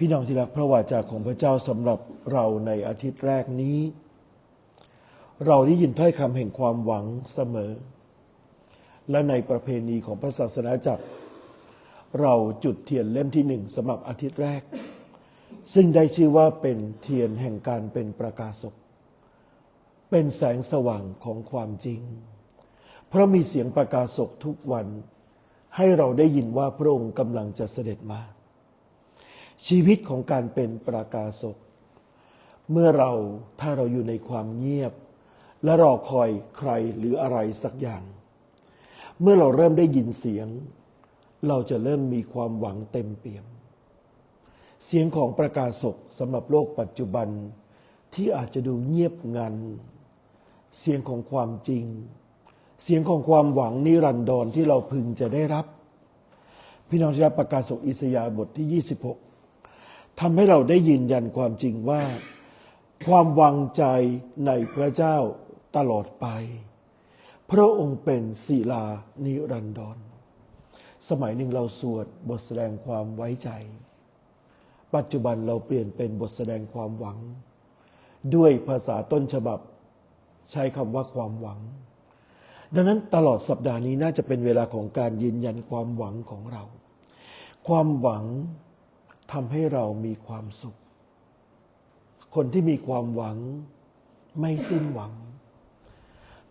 พี่น้องที่รักพระวาจาของพระเจ้าสำหรับเราในอาทิตย์แรกนี้ เราได้ยินถ้อยคำแห่งความหวังเสมอ และในประเพณีของพระศาสนาจักร เราจุดเทียนเล่มที่หนึ่งสำหรับอาทิตย์แรก ซึ่งได้ชื่อว่าเป็นเทียนแห่งการเป็นประกาศกเป็นแสงสว่างของความจริง เพราะมีเสียงประกาศกทุกวัน ให้เราได้ยินว่าพระองค์กำลังจะเสด็จมา ชีวิตของการเป็นประกาศก เมื่อเราถ้าเราอยู่ในความเงียบ และรอคอยใครหรืออะไรสักอย่าง เมื่อเราเริ่มได้ยินเสียง เราจะเริ่มมีความหวังเต็มเปี่ยม เสียงของประกาศกสำหรับโลกปัจจุบันที่อาจจะดูเงียบงัน เสียงของความจริง เสียงของความหวังนิรันดรที่เราพึงจะได้รับ พี่น้องที่รับประกาศกอิสยาบทที่ 26 ทำให้เราได้ยืนยันความจริงว่า ความวางใจในพระเจ้าตลอดไป พระองค์เป็นศิลานิรันดร สมัยหนึ่งเราสวดบทแสดงความไว้ใจ ปัจจุบันเราเปลี่ยนเป็นบทแสดงความหวัง ด้วยภาษาต้นฉบับ ใช้คำว่าความหวัง ดังนั้นตลอดสัปดาห์นี้น่าจะเป็นเวลาของการยืนยันความหวังของเรา ความหวัง ทำให้เรามีความสุข คนที่มีความหวังไม่สิ้นหวัง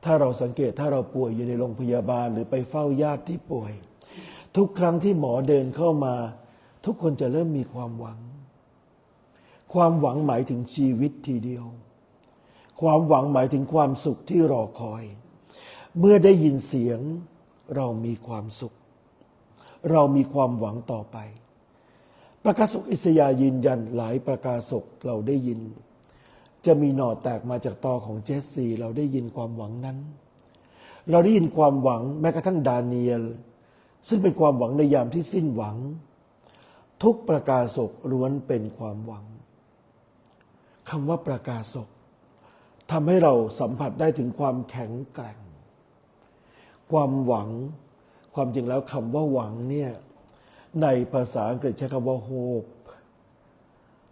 ถ้าเราสังเกตถ้าเราป่วยอยู่ในโรงพยาบาล หรือไปเฝ้าญาติที่ป่วย ทุกครั้งที่หมอเดินเข้ามา ทุกคนจะเริ่มมีความหวัง ความหวังหมายถึงชีวิตทีเดียว ความหวังหมายถึงความสุขที่รอคอย เมื่อได้ยินเสียงเรามีความสุข เรามีความหวังต่อไป ประกาศกอิสยายืนยันหลายประกาศกเราได้ยิน จะมีหน่อแตกมาจากตอของเจสซี เราได้ยินความหวังนั้น เราได้ยินความหวังแม้กระทั่งดาเนียล ซึ่งเป็นความหวังในยามที่สิ้นหวัง ทุกประกาศกล้วนเป็นความหวังคำว่าประกาศกทำให้เราสัมผัสได้ถึงความแข็งแกร่ง ความหวัง ความจริงแล้วคำว่าหวังเนี่ย ในภาษาอังกฤษใช้คำว่า hope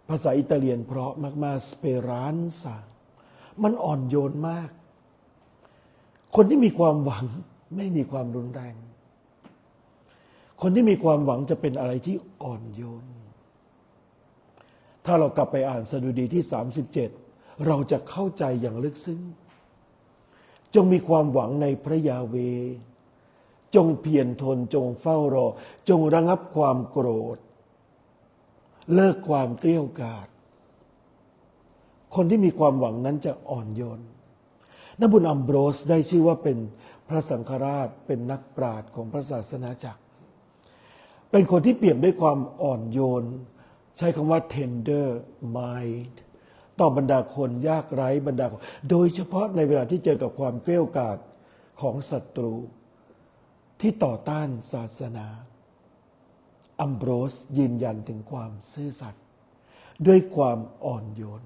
ภาษาอิตาเลียนเพราะมากๆ speranza มันอ่อนโยนมาก คนที่มีความหวังไม่มีความรุนแรง คนที่มีความหวังจะเป็นอะไรที่อ่อนโยน ถ้าเรากลับไปอ่านสดุดีที่ 37 เราจะเข้าใจอย่างลึกซึ้ง จงมีความหวังในพระยาเว จงเพียรทนจงเฝ้ารอ จงระงับความโกรธ เลิกความเกลี้ยกาดคนที่มีความหวังนั้นจะอ่อนโยนนบุญอัมโบรสได้ชื่อว่าเป็นพระสังฆราชเป็นนักปราชญ์ของพระศาสนาจักร เป็นคนที่เปี่ยมด้วยความอ่อนโยน ใช้คำว่า tender mind ต่อบรรดาคนยากไร้บรรดาคนโดยเฉพาะในเวลาที่เจอกับความเกลี้ยกาดของศัตรู ที่ต่อต้านศาสนาอัมโบรสยืนยันถึงความซื่อสัตย์ด้วยความอ่อนโยน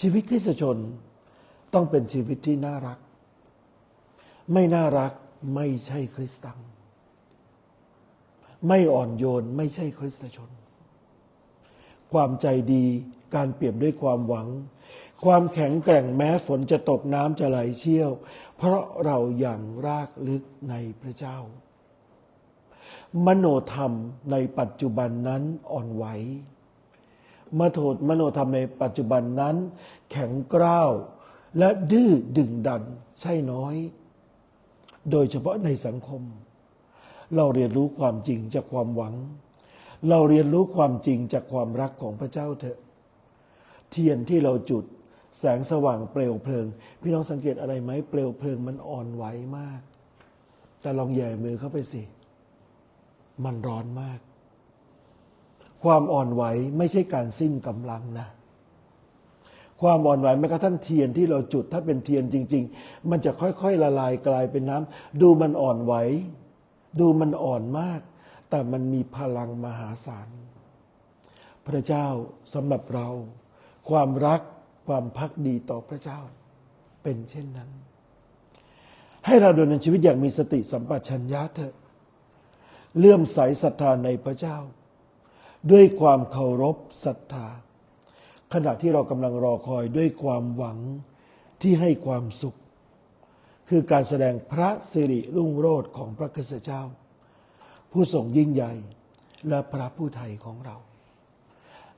ชีวิตคริสชนต้องเป็นชีวิตที่น่ารัก ไม่น่ารักไม่ใช่คริสตัง ไม่อ่อนโยนไม่ใช่คริสตชน ความใจดีการเปี่ยมด้วยความหวัง ความแข็งแกร่งแม้ฝนจะตกน้ำจะไหลเชี่ยว เพราะเราอย่างรากลึกในพระเจ้า มโนธรรมในปัจจุบันนั้นอ่อนไหวมโทษมโนธรรมในปัจจุบันนั้น แข็งกร้าวและดื้อดึงดันใช่น้อย โดยเฉพาะในสังคม เราเรียนรู้ความจริงจากความหวัง เราเรียนรู้ความจริงจากความรักของพระเจ้าเถอะ เทียนที่เราจุด แสงสว่างเปลวเพลิง พี่น้องสังเกตอะไรไหมเปลวเพลิงมันอ่อนไหวมาก แต่ลองแย่มือเข้าไปสิ มันร้อนมาก ความอ่อนไหวไม่ใช่การสิ้นกำลังนะ ความอ่อนไหวแม้กระทั่งเทียนที่เราจุดถ้าเป็นเทียนจริง ๆ มันจะค่อยๆละลายกลายเป็นน้ำดูมันอ่อนไหว ดูมันอ่อนมาก แต่มันมีพลังมหาศาลพระเจ้าสำหรับเรา ความรักความพักดีต่อพระเจ้า เป็นเช่นนั้น ให้เราดำเนินชีวิตอย่างมีสติสัมปชัญญะเถอะเลื่อมใสศรัทธาในพระเจ้า ด้วยความเคารพศรัทธา ขณะที่เรากำลังรอคอยด้วยความหวังที่ให้ความสุข คือการแสดงพระสิริรุ่งโรจน์ของพระกษัตริย์เจ้า ผู้ทรงยิ่งใหญ่และพระผู้ไทยของเรา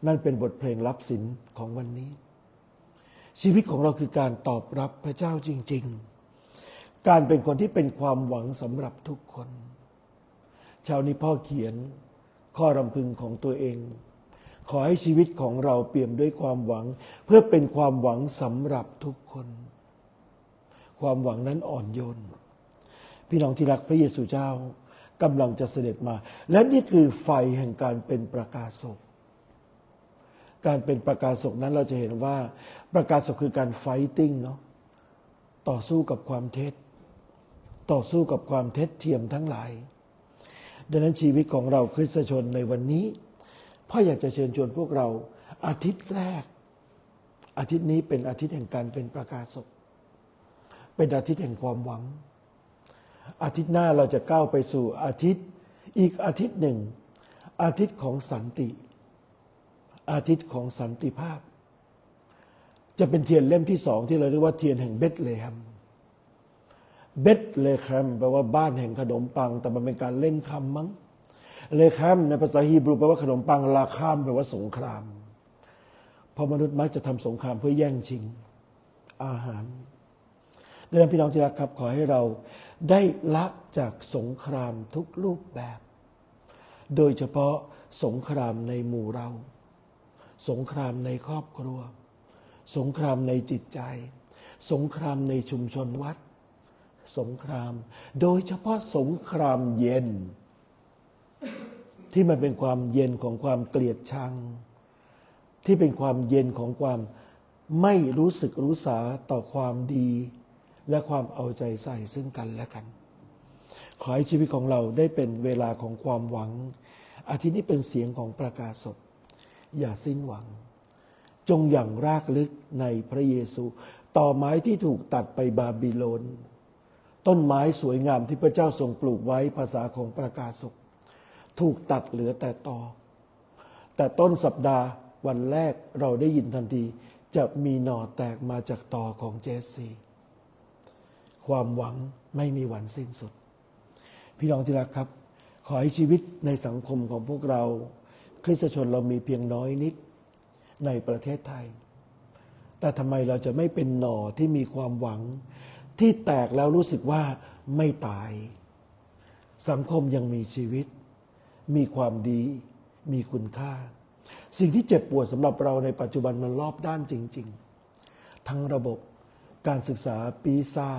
นั่นเป็นบทเพลงรับสินของวันนี้ ชีวิตของเราคือการตอบรับพระเจ้าจริง ๆ การเป็นคนที่เป็นความหวังสำหรับทุกคนชาวนี้พ่อเขียนข้อรำพึงของตัวเอง ขอให้ชีวิตของเราเปี่ยมด้วยความหวัง เพื่อเป็นความหวังสำหรับทุกคน ความหวังนั้นอ่อนโยน พี่น้องที่รักพระเยซูเจ้ากำลังจะเสด็จมา และนี่คือไฟแห่งการเป็นประกาศก การเป็นประกาศกนั้นเราจะเห็นว่าประกาศกคือการไฟติ้งเนาะต่อสู้กับความเท็จ ต่อสู้กับความเท็จเทียมทั้งหลาย ดังนั้นชีวิตของเราคริสตชนในวันนี้พ่ออยากจะเชิญชวนพวกเราอาทิตย์แรก อาทิตย์นี้เป็นอาทิตย์แห่งการเป็นประกาศกเป็นอาทิตย์แห่งความหวัง อาทิตย์หน้าเราจะก้าวไปสู่อาทิตย์อีกอาทิตย์หนึ่ง อาทิตย์ของสันติ อาทิตย์ของสันติภาพ จะเป็นเทียนเล่มที่สองที่เราเรียกว่าเทียนแห่งเบธเลเฮมเบธเลแคมแปลว่าบ้านแห่งขนมปัง แต่มันเป็นการเล่นคำมั้งเลแคมในภาษาฮีบรูแปลว่าขนมปังลาคามแปลว่าสงครามเพราะมนุษย์มักจะทำสงครามเพื่อแย่งชิงอาหารดังนั้นพี่น้องที่รักครับขอให้เราได้ละจากสงครามทุกรูปแบบ โดยเฉพาะสงครามในหมู่เรา สงครามในครอบครัว สงครามในจิตใจ สงครามในชุมชนวัด สงคราม โดยเฉพาะสงครามเย็น ที่มันเป็นความเย็นของความเกลียดชัง ที่เป็นความเย็นของความไม่รู้สึกรู้สาต่อความดี และความเอาใจใส่ซึ่งกันและกัน ขอให้ชีวิตของเราได้เป็นเวลาของความหวัง อาทิตย์นี้เป็นเสียงของประกาศศพ อย่าสิ้นหวัง จงอย่างรากลึกในพระเยซู ต่อไม้ที่ถูกตัดไปบาบิโลน ต้นไม้สวยงามที่พระเจ้าทรงปลูกไว้ภาษาของประกาศสุข ถูกตัดเหลือแต่ตอแต่ต้นสัปดาห์วันแรกเราได้ยินทันที จะมีหน่อแตกมาจากตอของเจสซีความหวังไม่มีวันสิ้นสุด พี่น้องที่รักครับ ขอให้ชีวิตในสังคมของพวกเรา คริสตชนเรามีเพียงน้อยนิดในประเทศไทย แต่ทำไมเราจะไม่เป็นหน่อที่มีความหวัง ที่แตกแล้วรู้สึกว่าไม่ตาย สังคมยังมีชีวิต มีความดี มีคุณค่า สิ่งที่เจ็บปวดสำหรับเราในปัจจุบันมันรอบด้านจริง ๆ ทั้งระบบการศึกษาปีซ่า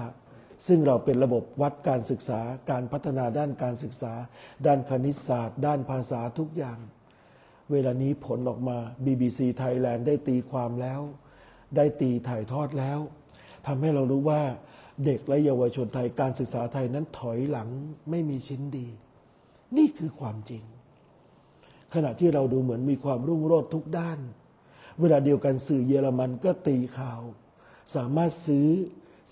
ซึ่งเราเป็นระบบวัดการศึกษา การพัฒนาด้านการศึกษา ด้านคณิตศาสตร์ ด้านภาษาทุกอย่าง เวลานี้ผลออกมา BBC Thailand ได้ตีความแล้ว ได้ตีถ่ายทอดแล้วทำให้เรารู้ว่าเด็กและเยาวชนไทยการศึกษาไทยนั้นถอยหลังไม่มีชิ้นดี นี่คือความจริง ขณะที่เราดูเหมือนมีความรุ่งโรจน์ทุกด้าน เวลาเดียวกันสื่อเยอรมันก็ตีข่าว สามารถซื้อ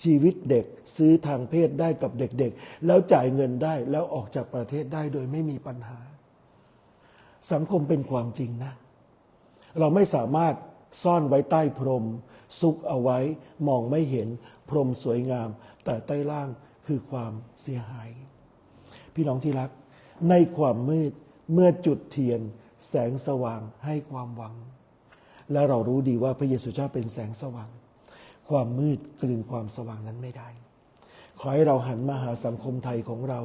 ชีวิตเด็กซื้อทางเพศได้กับเด็กๆ แล้วจ่ายเงินได้แล้วออกจากประเทศได้โดยไม่มีปัญหา สังคมเป็นความจริงนะ เราไม่สามารถซ่อนไว้ใต้พรม ซุกเอาไว้มองไม่เห็นพรมสวยงาม แต่ใต้ล่างคือความเสียหาย พี่น้องที่รัก ในความมืดเมื่อจุดเทียน แสงสว่างให้ความหวัง และเรารู้ดีว่าพระเยซูเจ้าเป็นแสงสว่าง ความมืดกลืนความสว่างนั้นไม่ได้ ขอให้เราหันมาหาสังคมไทยของเรา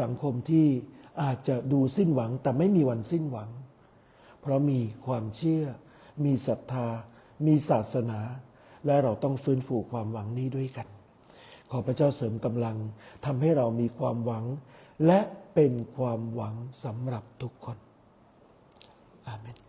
สังคมที่ อาจจะดูสิ้นหวังแต่ไม่มีวันสิ้นหวัง เพราะมีความเชื่อ มีศรัทธา มีศาสนา และเราต้องฟื้นฟูความหวังนี้ด้วยกัน ขอพระเจ้าเสริมกำลังทำให้เรามีความหวัง และเป็นความหวังสำหรับทุกคน อาเมน